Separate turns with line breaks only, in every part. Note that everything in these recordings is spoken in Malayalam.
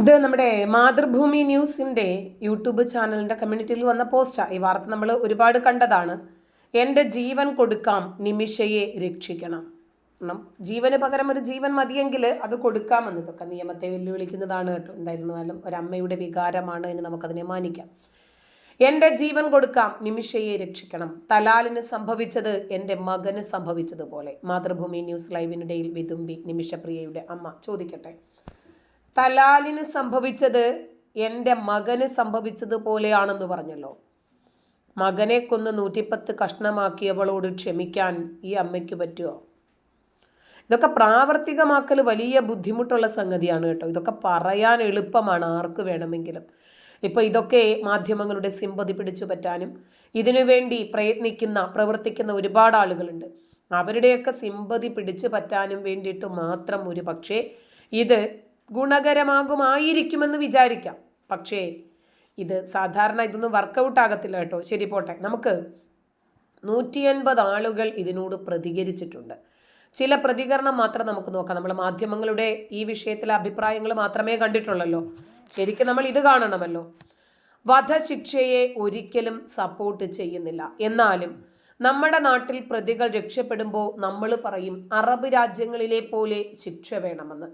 ഇത് നമ്മുടെ മാതൃഭൂമി ന്യൂസിന്റെ യൂട്യൂബ് ചാനലിന്റെ കമ്മ്യൂണിറ്റിയിൽ വന്ന പോസ്റ്റാണ് ഈ വാർത്ത നമ്മൾ ഒരുപാട് കണ്ടതാണ്. എന്റെ ജീവൻ കൊടുക്കാം നിമിഷയെ രക്ഷിക്കണം. കാരണം ജീവന് പകരം ഒരു ജീവൻ മതിയെങ്കിൽ അത് കൊടുക്കാമെന്ന് ഇതൊക്കെ നിയമത്തെ വെല്ലുവിളിക്കുന്നതാണ് കേട്ടോ. എന്തായിരുന്നാലും ഒരമ്മയുടെ വികാരമാണ് എന്ന് നമുക്കതിനെ മാനിക്കാം. എന്റെ ജീവൻ കൊടുക്കാം നിമിഷയെ രക്ഷിക്കണം. തലാലിന് സംഭവിച്ചത് എന്റെ മകന് സംഭവിച്ചതുപോലെ. മാതൃഭൂമി ന്യൂസ് ലൈവിനിടയിൽ വിതുമ്പി നിമിഷപ്രിയയുടെ അമ്മ ചോദിക്കട്ടെ? തലാലിന് സംഭവിച്ചത് എന്റെ മകന് സംഭവിച്ചതുപോലെയാണെന്ന് പറഞ്ഞല്ലോ. മകനെ കൊന്ന് നൂറ്റിപ്പത്ത് കഷ്ണമാക്കിയവളോട് ക്ഷമിക്കാൻ ഈ അമ്മയ്ക്ക് പറ്റുമോ? ഇതൊക്കെ പ്രാവർത്തികമാക്കൽ വലിയ ബുദ്ധിമുട്ടുള്ള സംഗതിയാണ് കേട്ടോ. ഇതൊക്കെ പറയാൻ എളുപ്പമാണ് ആർക്ക് വേണമെങ്കിലും. ഇപ്പോൾ ഇതൊക്കെ മാധ്യമങ്ങളുടെ സിമ്പതി പിടിച്ചു പറ്റാനും ഇതിനുവേണ്ടി പ്രയത്നിക്കുന്ന പ്രവർത്തിക്കുന്ന ഒരുപാട് ആളുകളുണ്ട്. അവരുടെയൊക്കെ സിമ്പതി പിടിച്ചു പറ്റാനും വേണ്ടിയിട്ട് മാത്രം ഒരു പക്ഷേ ഇത് ഗുണകരമാകുമായിരിക്കുമെന്ന് വിചാരിക്കാം. പക്ഷേ ഇത് സാധാരണ ഇതൊന്നും വർക്കൗട്ട് ആകത്തില്ല കേട്ടോ. ശരി പോട്ടെ. നമുക്ക് നൂറ്റി അൻപത് ആളുകൾ ഇതിനോട് പ്രതികരിച്ചിട്ടുണ്ട്. ചില പ്രതികരണം മാത്രം നമുക്ക് നോക്കാം. നമ്മൾ മാധ്യമങ്ങളുടെ ഈ വിഷയത്തിലെ അഭിപ്രായങ്ങൾ മാത്രമേ കണ്ടിട്ടുള്ളല്ലോ. ശരിക്കും നമ്മൾ ഇത് കാണണമല്ലോ. വധശിക്ഷയെ ഒരിക്കലും സപ്പോർട്ട് ചെയ്യുന്നില്ല. എന്നാലും നമ്മുടെ നാട്ടിൽ പ്രതികൾ രക്ഷപ്പെടുമ്പോൾ നമ്മൾ പറയും അറബ് രാജ്യങ്ങളിലെ പോലെ ശിക്ഷ വേണമെന്ന്.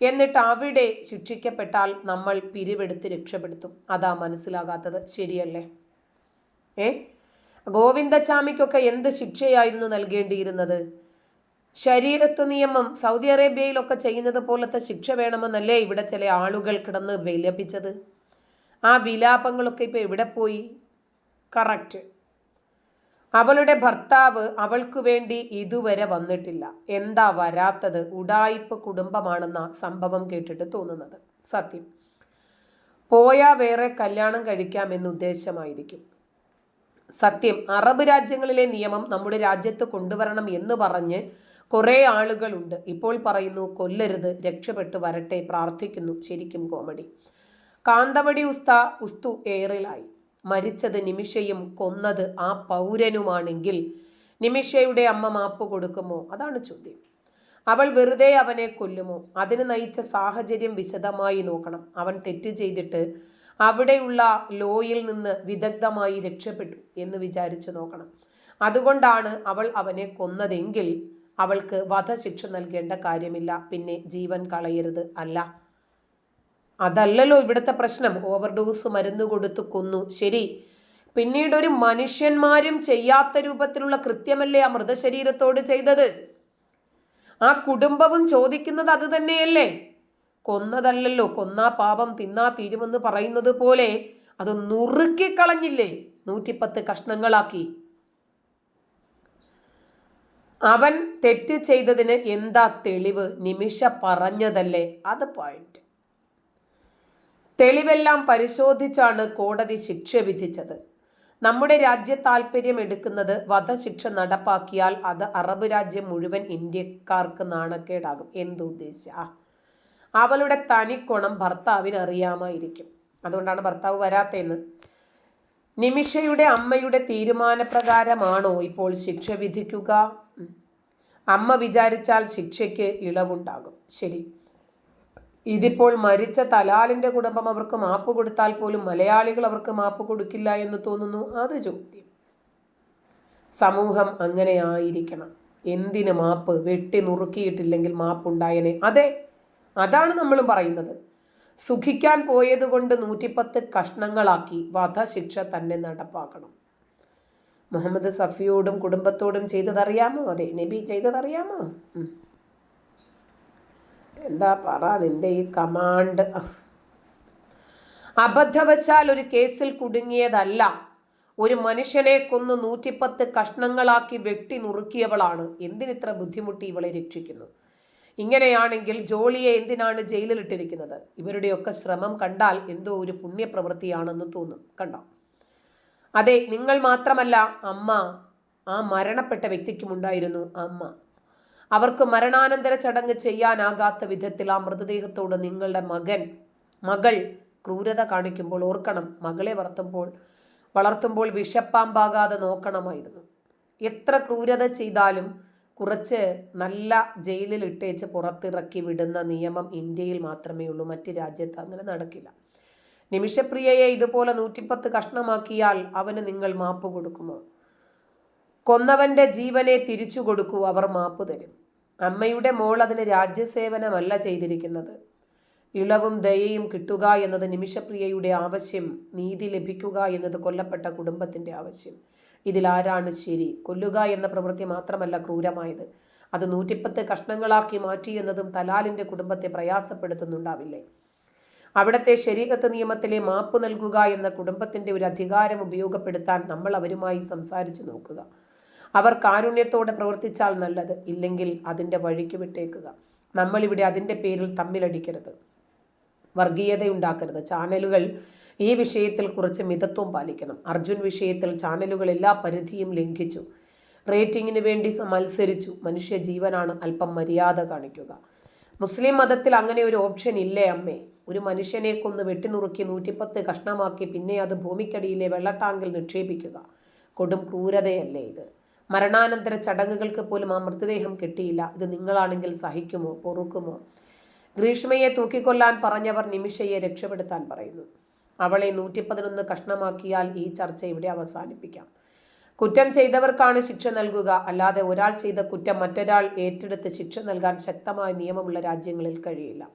എന്നിട്ട് അവിടെ ശിക്ഷിക്കപ്പെട്ടാൽ നമ്മൾ പിരിവെടുത്ത് രക്ഷപ്പെടുത്തും. അതാ മനസ്സിലാകാത്തത്. ശരിയല്ലേ? ഏ? ഗോവിന്ദചാമിക്കൊക്കെ എന്ത് ശിക്ഷയായിരുന്നു നൽകേണ്ടിയിരുന്നത്? ശരീരത്വ നിയമം സൗദി അറേബ്യയിലൊക്കെ ചെയ്യുന്നത് പോലത്തെ ശിക്ഷ വേണമെന്നല്ലേ ഇവിടെ ചില ആളുകൾ കിടന്ന് വിലപിച്ചത്? ആ വിലാപങ്ങളൊക്കെ ഇപ്പോൾ എവിടെ പോയി? കറക്റ്റ്. അവളുടെ ഭർത്താവ് അവൾക്ക് വേണ്ടി ഇതുവരെ വന്നിട്ടില്ല. എന്താ വരാത്തത്? ഉടായിപ്പ് കുടുംബമാണെന്ന സംഭവം കേട്ടിട്ട് തോന്നുന്നത്. സത്യം. പോയാ വേറെ കല്യാണം കഴിക്കാമെന്ന് ഉദ്ദേശമായിരിക്കും. സത്യം. അറബ് രാജ്യങ്ങളിലെ നിയമം നമ്മുടെ രാജ്യത്ത് കൊണ്ടുവരണം എന്ന് പറഞ്ഞ് കുറേ ആളുകളുണ്ട്. ഇപ്പോൾ പറയുന്നു കൊല്ലരുത് രക്ഷപ്പെട്ടു വരട്ടെ പ്രാർത്ഥിക്കുന്നു. ശരിക്കും കോമഡി. കാന്തവടി ഉസ്ത ഉസ്തു ഏറിലായി. മരിച്ചത് നിമിഷയും കൊന്നത് ആ പൗരനുമാണെങ്കിൽ നിമിഷയുടെ അമ്മ മാപ്പ് കൊടുക്കുമോ? അതാണ് ചോദ്യം. അവൾ വെറുതെ അവനെ കൊല്ലുമോ? അതിന് നയിച്ച സാഹചര്യം വിശദമായി നോക്കണം. അവൻ തെറ്റ് ചെയ്തിട്ട് അവിടെയുള്ള ലോയിൽ നിന്ന് വിദഗ്ധമായി രക്ഷപ്പെട്ടു എന്ന് വിചാരിച്ചു നോക്കണം. അതുകൊണ്ടാണ് അവൾ അവനെ കൊന്നതെങ്കിൽ അവൾക്ക് വധശിക്ഷ നൽകേണ്ട കാര്യമില്ല. പിന്നെ ജീവൻ കളയരുത് അല്ല. അതല്ലല്ലോ ഇവിടുത്തെ പ്രശ്നം. ഓവർഡോസ് മരുന്ന് കൊടുത്തു കൊന്നു. ശരി. പിന്നീട് ഒരു മനുഷ്യന്മാരും ചെയ്യാത്ത രൂപത്തിലുള്ള കൃത്യമല്ലേ ആ മൃതശരീരത്തോട് ചെയ്തത്? ആ കുടുംബവും ചോദിക്കുന്നത് അത് തന്നെയല്ലേ? കൊന്നതല്ലല്ലോ. കൊന്നാ പാപം തിന്നാ തീരുമെന്ന് പറയുന്നത് പോലെ അത് നുറുക്കിക്കളഞ്ഞില്ലേ? നൂറ്റിപ്പത്ത് കഷ്ണങ്ങളാക്കി. അവൻ തെറ്റ് ചെയ്തതിന് എന്താ തെളിവ്? നിമിഷ പറഞ്ഞതല്ലേ. അത് പോയിന്റ് തെളിവെല്ലാം പരിശോധിച്ചാണ് കോടതി ശിക്ഷ വിധിച്ചത്. നമ്മുടെ രാജ്യ താല്പര്യം എടുക്കുന്നത് വധശിക്ഷ നടപ്പാക്കിയാൽ അത് അറബ് രാജ്യം മുഴുവൻ ഇന്ത്യക്കാർക്ക് നാണക്കേടാകും. എന്തുദ്ദേശ അവളുടെ തനിക്കുണം ഭർത്താവിന് അറിയാമായിരിക്കും അതുകൊണ്ടാണ് ഭർത്താവ് വരാത്തതെന്ന്. നിമിഷയുടെ അമ്മയുടെ തീരുമാനപ്രകാരമാണോ ഇപ്പോൾ ശിക്ഷ വിധിക്കുക? അമ്മ വിചാരിച്ചാൽ ശിക്ഷയ്ക്ക് ഇളവുണ്ടാകും. ശരി. ഇതിപ്പോൾ മരിച്ച തലാലിന്റെ കുടുംബം അവർക്ക് മാപ്പ് കൊടുത്താൽ പോലും മലയാളികൾ അവർക്ക് മാപ്പ് കൊടുക്കില്ല എന്ന് തോന്നുന്നു. അത് ചോദ്യം. സമൂഹം അങ്ങനെ ആയിരിക്കണം. എന്തിന് മാപ്പ്? വെട്ടി നുറുക്കിയിട്ടില്ലെങ്കിൽ മാപ്പുണ്ടായനെ. അതെ അതാണ് നമ്മൾ പറയുന്നത്. സുഖിക്കാൻ പോയതുകൊണ്ട് നൂറ്റിപ്പത്ത് കഷ്ണങ്ങളാക്കി വധശിക്ഷ തന്നെ നടപ്പാക്കണം. മുഹമ്മദ് സഫിയോടും കുടുംബത്തോടും ചെയ്തതറിയാമോ? അതെ നബി ചെയ്തതറിയാമോ? എന്താ പറ നിന്റെ ഈ കമാൻഡ്? അബദ്ധവശാൽ ഒരു കേസിൽ കുടുങ്ങിയതല്ല. ഒരു മനുഷ്യനെ കൊന്ന് നൂറ്റിപ്പത്ത് കഷ്ണങ്ങളാക്കി വെട്ടി നുറുക്കിയവളാണ്. എന്തിനിത്ര ബുദ്ധിമുട്ടി ഇവളെ രക്ഷിക്കുന്നു? ഇങ്ങനെയാണെങ്കിൽ ജോളിയെ എന്തിനാണ് ജയിലിലിട്ടിരിക്കുന്നത്? ഇവരുടെയൊക്കെ ശ്രമം കണ്ടാൽ എന്തോ ഒരു പുണ്യപ്രവൃത്തിയാണെന്ന് തോന്നും. കണ്ടോ? അതെ നിങ്ങൾ മാത്രമല്ല അമ്മ ആ മരണപ്പെട്ട വ്യക്തിക്കുമുണ്ടായിരുന്നു അമ്മ. അവർക്ക് മരണാനന്തര ചടങ്ങ് ചെയ്യാനാകാത്ത വിധത്തിൽ ആ മൃതദേഹത്തോട് നിങ്ങളുടെ മകൻ മകൾ ക്രൂരത കാണിക്കുമ്പോൾ ഓർക്കണം. മകളെ വളർത്തുമ്പോൾ വളർത്തുമ്പോൾ വിഷപ്പാമ്പാകാതെ നോക്കണമായിരുന്നു. എത്ര ക്രൂരത ചെയ്താലും കുറച്ച് നല്ല ജയിലിൽ ഇട്ടേച്ച് പുറത്തിറക്കി വിടുന്ന നിയമം ഇന്ത്യയിൽ മാത്രമേ ഉള്ളൂ. മറ്റ് രാജ്യത്ത് അങ്ങനെ നടക്കില്ല. നിമിഷപ്രിയയെ ഇതുപോലെ നൂറ്റിപ്പത്ത് കഷ്ണമാക്കിയാൽ അവന് നിങ്ങൾ മാപ്പ് കൊടുക്കുമോ? കൊന്നവന്റെ ജീവനെ തിരിച്ചു കൊടുക്കൂ അവർ മാപ്പ് തരും. അമ്മയുടെ മോൾ അതിന് രാജ്യസേവനമല്ല ചെയ്തിരിക്കുന്നത്. ഇളവും ദയയും കിട്ടുക എന്നത് നിമിഷപ്രിയയുടെ ആവശ്യം നീതി ലഭിക്കുക എന്നത് കൊല്ലപ്പെട്ട കുടുംബത്തിന്റെ ആവശ്യം. ഇതിലാരാണ് ശരി? കൊല്ലുക എന്ന പ്രവൃത്തി മാത്രമല്ല ക്രൂരമായത്. അത് നൂറ്റിപ്പത്ത് കഷ്ണങ്ങളാക്കി മാറ്റി എന്നതും തലാലിന്റെ കുടുംബത്തെ പ്രയാസപ്പെടുത്തുന്നുണ്ടാവില്ലേ? അവിടുത്തെ ശരീരത്ത് നിയമത്തിലെ മാപ്പ് നൽകുക എന്ന കുടുംബത്തിന്റെ ഒരു അധികാരം ഉപയോഗപ്പെടുത്താൻ നമ്മൾ അവരുമായി സംസാരിച്ചു നോക്കുക. അവർ കാരുണ്യത്തോടെ പ്രവർത്തിച്ചാൽ നല്ലത്. ഇല്ലെങ്കിൽ അതിന്റെ വഴിക്ക് വിട്ടേക്കുക. നമ്മളിവിടെ അതിന്റെ പേരിൽ തമ്മിലടിക്കരുത്. വർഗീയതയുണ്ടാക്കരുത്. ചാനലുകൾ ഈ വിഷയത്തിൽ കുറച്ച് മിതത്വം പാലിക്കണം. അർജുൻ വിഷയത്തിൽ ചാനലുകൾ എല്ലാ പരിധിയും ലംഘിച്ചു. റേറ്റിങ്ങിന് വേണ്ടി മത്സരിച്ചു. മനുഷ്യ ജീവനാണ് അല്പം മര്യാദ കാണിക്കുക. മുസ്ലിം മതത്തിൽ അങ്ങനെ ഒരു ഓപ്ഷൻ ഇല്ലേ അമ്മേ? ഒരു മനുഷ്യനെ കൊന്ന് വെട്ടിനുറുക്കി നൂറ്റിപ്പത്ത് കഷ്ണമാക്കി പിന്നെ അത് ഭൂമിക്കടിയിലെ വെള്ളട്ടാങ്കിൽ നിക്ഷേപിക്കുക. കൊടും ക്രൂരതയല്ലേ ഇത്? മരണാനന്തര ചടങ്ങുകൾക്ക് പോലും ആ മൃതദേഹം കിട്ടിയില്ല. ഇത് നിങ്ങളാണെങ്കിൽ സഹിക്കുമോ? പൊറുക്കുമോ? ഗ്രീഷ്മയെ തൂക്കിക്കൊല്ലാൻ പറഞ്ഞവർ നിമിഷയെ രക്ഷപ്പെടുത്താൻ പറയുന്നു. അവളെ നൂറ്റി പതിനൊന്ന് കഷ്ണമാക്കിയാൽ ഈ ചർച്ച ഇവിടെ അവസാനിപ്പിക്കാം. കുറ്റം ചെയ്തവർക്കാണ് ശിക്ഷ നൽകുക. അല്ലാതെ ഒരാൾ ചെയ്ത കുറ്റം മറ്റൊരാൾ ഏറ്റെടുത്ത് ശിക്ഷ നൽകാൻ ശക്തമായ നിയമമുള്ള രാജ്യങ്ങളിൽ കഴിയില്ല.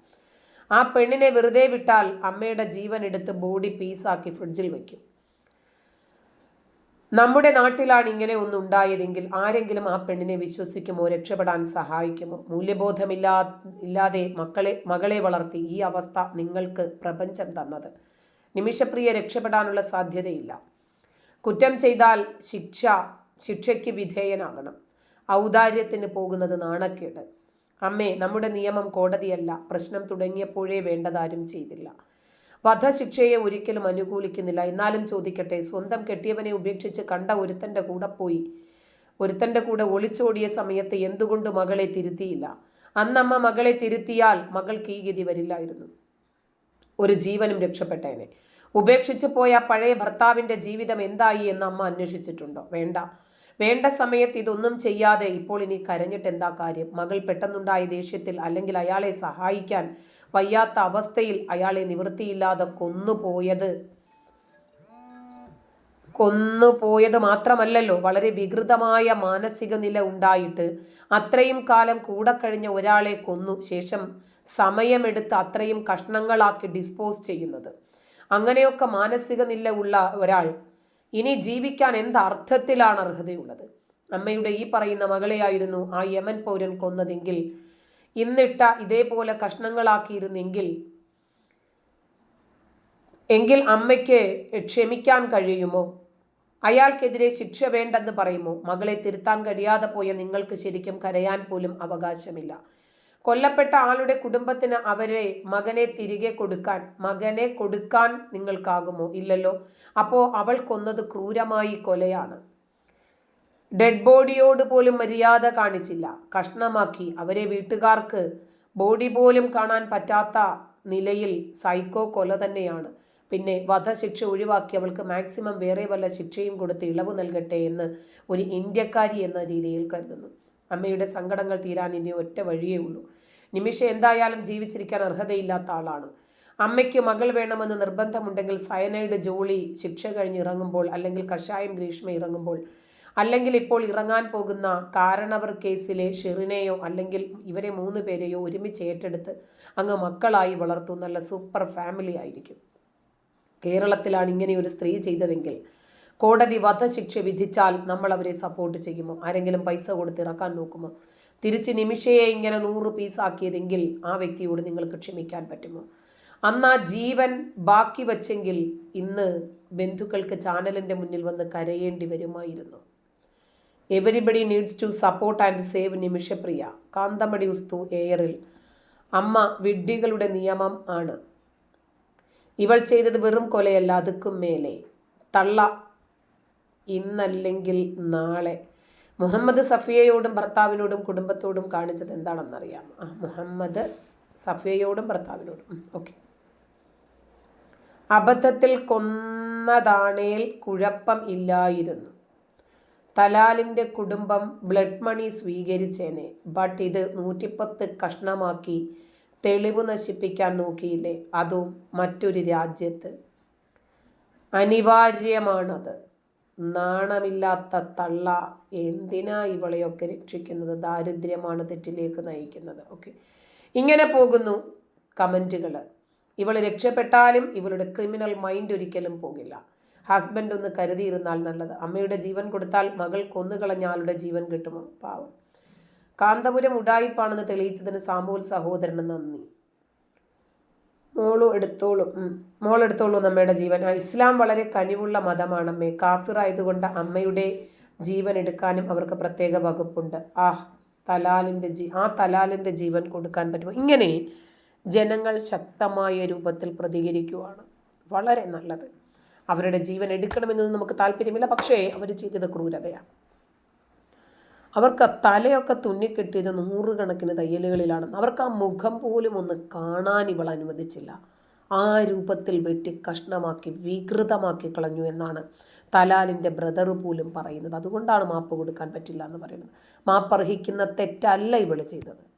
ആ പെണ്ണിനെ വെറുതെ വിട്ടാൽ അമ്മയുടെ ജീവൻ എടുത്ത് ബോഡി പീസാക്കി ഫ്രിഡ്ജിൽ വയ്ക്കും. നമ്മുടെ നാട്ടിലാണ് ഇങ്ങനെ ഒന്നുണ്ടായതെങ്കിൽ ആരെങ്കിലും ആ പെണ്ണിനെ വിശ്വസിക്കുമോ രക്ഷപ്പെടാൻ സഹായിക്കുമോ? മൂല്യബോധമില്ലാ ഇല്ലാതെ മക്കളെ മകളെ വളർത്തി ഈ അവസ്ഥ നിങ്ങൾക്ക് പ്രപഞ്ചം തന്നത്. നിമിഷപ്രിയ രക്ഷപ്പെടാനുള്ള സാധ്യതയില്ല. കുറ്റം ചെയ്താൽ ശിക്ഷ ശിക്ഷയ്ക്ക് വിധേയനാകണം. ഔദാര്യത്തിന് പോകുന്നത് നാണക്കേട്. അമ്മേ നമ്മുടെ നിയമം കോടതിയല്ല. പ്രശ്നം തുടങ്ങിയപ്പോഴേ വേണ്ടതാരും ചെയ്തില്ല. വധശിക്ഷയെ ഒരിക്കലും അനുകൂലിക്കുന്നില്ല. എന്നാലും ചോദിക്കട്ടെ സ്വന്തം കെട്ടിയവനെ ഉപേക്ഷിച്ച് കണ്ട ഒരുത്തന്റെ കൂടെ പോയി. ഒരുത്തന്റെ കൂടെ ഒളിച്ചോടിയ സമയത്ത് എന്തുകൊണ്ട് മകളെ തിരുത്തിയില്ല? അന്നമ്മ മകളെ തിരുത്തിയാൽ മകൾക്ക് ഈ ഗതി വരില്ലായിരുന്നു. ഒരു ജീവനും രക്ഷപ്പെട്ടേനെ. ഉപേക്ഷിച്ചു പോയ പഴയ ഭർത്താവിന്റെ ജീവിതം എന്തായി എന്ന് അമ്മ അന്വേഷിച്ചിട്ടുണ്ടോ? വേണ്ട. വേണ്ട സമയത്ത് ഇതൊന്നും ചെയ്യാതെ ഇപ്പോൾ ഇനി കരഞ്ഞിട്ട് എന്താ കാര്യം? മകൾ പെട്ടെന്നുണ്ടായ ദേഷ്യത്തിൽ അല്ലെങ്കിൽ അയാളെ സഹായിക്കാൻ വയ്യാത്ത അവസ്ഥയിൽ അയാളെ നിവൃത്തിയില്ലാതെ കൊന്നുപോയത്. കൊന്നുപോയത് മാത്രമല്ലല്ലോ വളരെ വികൃതമായ മാനസിക നില ഉണ്ടായിട്ട് അത്രയും കാലം കൂടെ കഴിഞ്ഞ ഒരാളെ കൊന്നു. ശേഷം സമയമെടുത്ത് അത്രയും കഷ്ണങ്ങളാക്കി ഡിസ്പോസ് ചെയ്യുന്നത്. അങ്ങനെയൊക്കെ മാനസിക നില ഉള്ള ഒരാൾ ഇനി ജീവിക്കാൻ എന്ത് അർത്ഥത്തിലാണ് അർഹതയുള്ളത്? അമ്മയുടെ ഈ പറയുന്ന മകളെയായിരുന്നു ആ യമൻ പൗരൻ കൊന്നതെങ്കിൽ ഇന്നിട്ട ഇതേപോലെ കഷ്ണങ്ങളാക്കിയിരുന്നെങ്കിൽ എങ്കിൽ അമ്മയ്ക്ക് ക്ഷമിക്കാൻ കഴിയുമോ? അയാൾക്കെതിരെ ശിക്ഷ വേണ്ടെന്ന് പറയുമോ? മകളെ തിരുത്താൻ കഴിയാതെ പോയ നിങ്ങൾക്ക് ശരിക്കും കരയാൻ പോലും അവകാശമില്ല. കൊല്ലപ്പെട്ട ആളുടെ കുടുംബത്തിന് അവരെ മകനെ തിരികെ കൊടുക്കാൻ മകനെ കൊടുക്കാൻ നിങ്ങൾക്കാകുമോ? ഇല്ലല്ലോ. അപ്പോൾ അവൾ കൊന്നത് ക്രൂരമായി കൊലയാണ്. ഡെഡ് ബോഡിയോട് പോലും മര്യാദ കാണിച്ചില്ല. കഷ്ണമാക്കി. അവരെ വീട്ടുകാർക്ക് ബോഡി പോലും കാണാൻ പറ്റാത്ത നിലയിൽ സൈക്കോ കൊല തന്നെയാണ്. പിന്നെ വധശിക്ഷ ഒഴിവാക്കി അവൾക്ക് മാക്സിമം വേറെ വല്ല ശിക്ഷയും കൊടുത്ത് ഇളവ് നൽകട്ടെ എന്ന് ഒരു ഇന്ത്യക്കാരി എന്ന രീതിയിൽ കരുതുന്നു. അമ്മയുടെ സങ്കടങ്ങൾ തീരാൻ ഇനി ഒറ്റ വഴിയേ ഉള്ളൂ. നിമിഷ എന്തായാലും ജീവിച്ചിരിക്കാൻ അർഹതയില്ലാത്ത ആളാണ്. അമ്മയ്ക്ക് മകൾ വേണമെന്ന് നിർബന്ധമുണ്ടെങ്കിൽ സയനൈഡ് ജോളി ശിക്ഷ കഴിഞ്ഞ് ഇറങ്ങുമ്പോൾ അല്ലെങ്കിൽ കഷായം ഗ്രീഷ്മ ഇറങ്ങുമ്പോൾ അല്ലെങ്കിൽ ഇപ്പോൾ ഇറങ്ങാൻ പോകുന്ന കാരണവർ കേസിലെ ഷെറിനെയോ അല്ലെങ്കിൽ ഇവരെ മൂന്ന് പേരെയോ ഒരുമിച്ച് ഏറ്റെടുത്ത് അങ്ങ് മക്കളായി വളർത്തു. നല്ല സൂപ്പർ ഫാമിലി ആയിരിക്കും. കേരളത്തിലാണ് ഇങ്ങനെ ഒരു സ്ത്രീ ചെയ്തതെങ്കിൽ കോടതി വധശിക്ഷ വിധിച്ചാൽ നമ്മൾ അവരെ സപ്പോർട്ട് ചെയ്യുമോ? ആരെങ്കിലും പൈസ കൊടുത്ത് ഇറക്കാൻ നോക്കുമോ? തിരിച്ച് നിമിഷയെ ഇങ്ങനെ നൂറ് പീസാക്കിയതെങ്കിൽ ആ വ്യക്തിയോട് നിങ്ങൾക്ക് ക്ഷമിക്കാൻ പറ്റുമോ? അന്ന് ആ ജീവൻ ബാക്കി വച്ചെങ്കിൽ ഇന്ന് ബന്ധുക്കൾക്ക് ചാനലിന്റെ മുന്നിൽ വന്ന് കരയേണ്ടി വരുമായിരുന്നു. Everybody needs to support and save Nimishapriya കാന്തമടി ഉസ്തു എയറിൽ അമ്മ വിഡ്ഢികളുടെ നിയമം ആണ്. ഇവൾ ചെയ്തത് വെറും കൊലയല്ല അതുക്കും മേലെ. തള്ള ഇന്നല്ലെങ്കിൽ നാളെ. മുഹമ്മദ് സഫിയയോടും ഭർത്താവിനോടും കുടുംബത്തോടും കാണിച്ചത് എന്താണെന്നറിയാം ആ മുഹമ്മദ് സഫിയയോടും ഭർത്താവിനോടും. ഓക്കെ. അബദ്ധത്തിൽ കൊന്നതാണേൽ കുഴപ്പം ഇല്ലായിരുന്നു. തലാലിന്റെ കുടുംബം ബ്ലഡ് മണി സ്വീകരിച്ചേനെ. ബട്ട് ഇത് നൂറ്റിപ്പത്ത് കഷ്ണമാക്കി തെളിവ് നശിപ്പിക്കാൻ നോക്കിയില്ലേ? അതും മറ്റൊരു രാജ്യത്ത്? അനിവാര്യമാണത്. നാണമില്ലാത്ത തള്ള എന്തിനാ ഇവളെയൊക്കെ രക്ഷിക്കുന്നത്? ദാരിദ്ര്യമാണ് തെറ്റിലേക്ക് നയിക്കുന്നത്. ഓക്കെ. ഇങ്ങനെ പോകുന്നു കമന്റുകൾ ഇവൾ രക്ഷപ്പെട്ടാലും ഇവളുടെ ക്രിമിനൽ മൈൻഡ് ഒരിക്കലും പോകില്ല. ഹസ്ബൻഡ് ഒന്ന് കരുതിയിരുന്നാൽ നല്ലത്. അമ്മയുടെ ജീവൻ കൊടുത്താൽ മകൾ കൊന്നുകളഞ്ഞാളുടെ ജീവൻ കിട്ടുമോ? പാവം. കാന്തപുരം ഉടായിപ്പാണെന്ന് തെളിയിച്ചതിന് സാമൂൽ സഹോദരന് നന്ദി. മോളും എടുത്തോളും. മോൾ എടുത്തോളൂ നമ്മയുടെ ജീവൻ. ഇസ്ലാം വളരെ കനിവുള്ള മതമാണ് അമ്മേ. കാഫിറായതുകൊണ്ട് അമ്മയുടെ ജീവൻ എടുക്കാനും അവർക്ക് പ്രത്യേക വകുപ്പുണ്ട്. ആ തലാലിന്റെ ജീ ആ തലാലിന്റെ ജീവൻ കൊടുക്കാൻ പറ്റുമോ? ഇങ്ങനെ ജനങ്ങൾ ശക്തമായ രൂപത്തിൽ പ്രതികരിക്കുവാണ്. വളരെ നല്ലത്. അവരുടെ ജീവൻ എടുക്കണമെന്നൊന്നും നമുക്ക് താല്പര്യമില്ല. പക്ഷേ അവർ ചെയ്തത് ക്രൂരതയാണ്. അവർക്ക് തലയൊക്കെ തുന്നിക്കെട്ടിയത് നൂറുകണക്കിന് തയ്യലുകളിലാണ്. അവർക്ക് ആ മുഖം പോലും ഒന്ന് കാണാൻ ഇവൾ അനുവദിച്ചില്ല. ആ രൂപത്തിൽ വെട്ടി കഷ്ണമാക്കി വികൃതമാക്കി കളഞ്ഞു എന്നാണ് തലാലിന്റെ ബ്രദർ പോലും പറയുന്നത്. അതുകൊണ്ടാണ് മാപ്പ് കൊടുക്കാൻ പറ്റില്ല എന്ന് പറയുന്നത്. മാപ്പർഹിക്കുന്ന തെറ്റല്ല ഇവൾ ചെയ്തത്.